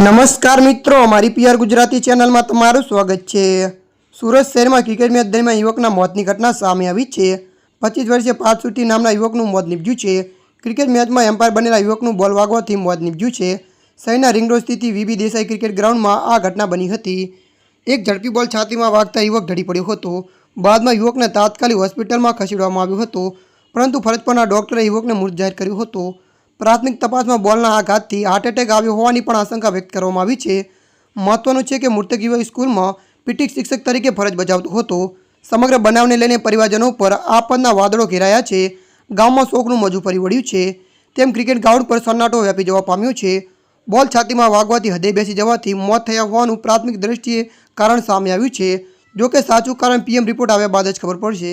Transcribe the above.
નમસ્કાર મિત્રો મારી પીઆર ગુજરાતી ચેનલમાં તમારું સ્વાગત છે. સુરત શહેરમાં ક્રિકેટ મેચ દરમિયાન યુવકના મોતની ઘટના સામે આવી છે. પચીસ વર્ષીય પાર્થસુટી નામના યુવકનું મોત નીપજ્યું છે. ક્રિકેટ મેચમાં એમ્પાયર બનેલા યુવકનું બોલ વાગવાથી મોત નીપજ્યું છે. શહેરના રિંગ રોડ સ્થિત વીબી દેસાઈ ક્રિકેટ ગ્રાઉન્ડમાં આ ઘટના બની હતી. એક ઝડપી બોલ છાતીમાં વાગતા યુવક ઢળી પડ્યો હતો. બાદમાં યુવકને તાત્કાલિક હોસ્પિટલમાં ખસેડવામાં આવ્યો હતો. પરંતુ ફરજ પરના ડોક્ટરે યુવકને મૃત જાહેર કર્યો હતો. પ્રાથમિક તપાસમાં બોલના આઘાતથી હાર્ટ એટેક આવ્યો હોવાની પણ આશંકા વ્યક્ત કરવામાં આવી છે. મહત્વનું છે કે મૃતક યુવા સ્કૂલમાં પીટી શિક્ષક તરીકે ફરજ બજાવતો હતો. સમગ્ર બનાવને લઈને પરિવારજનો પર આફતના વાદળો ઘેરાયા છે. ગામમાં શોકનું મોજું ફરી વળ્યું છે. તેમ ક્રિકેટ ગ્રાઉન્ડ પર સન્નાટો વ્યાપી જવા પામ્યો છે. બોલ છાતીમાં વાગવાથી હૃદય બેસી જવાથી મોત થયા હોવાનું પ્રાથમિક દ્રષ્ટિએ કારણ સામે આવ્યું છે. જોકે સાચું કારણ પીએમ રિપોર્ટ આવ્યા બાદ જ ખબર પડશે.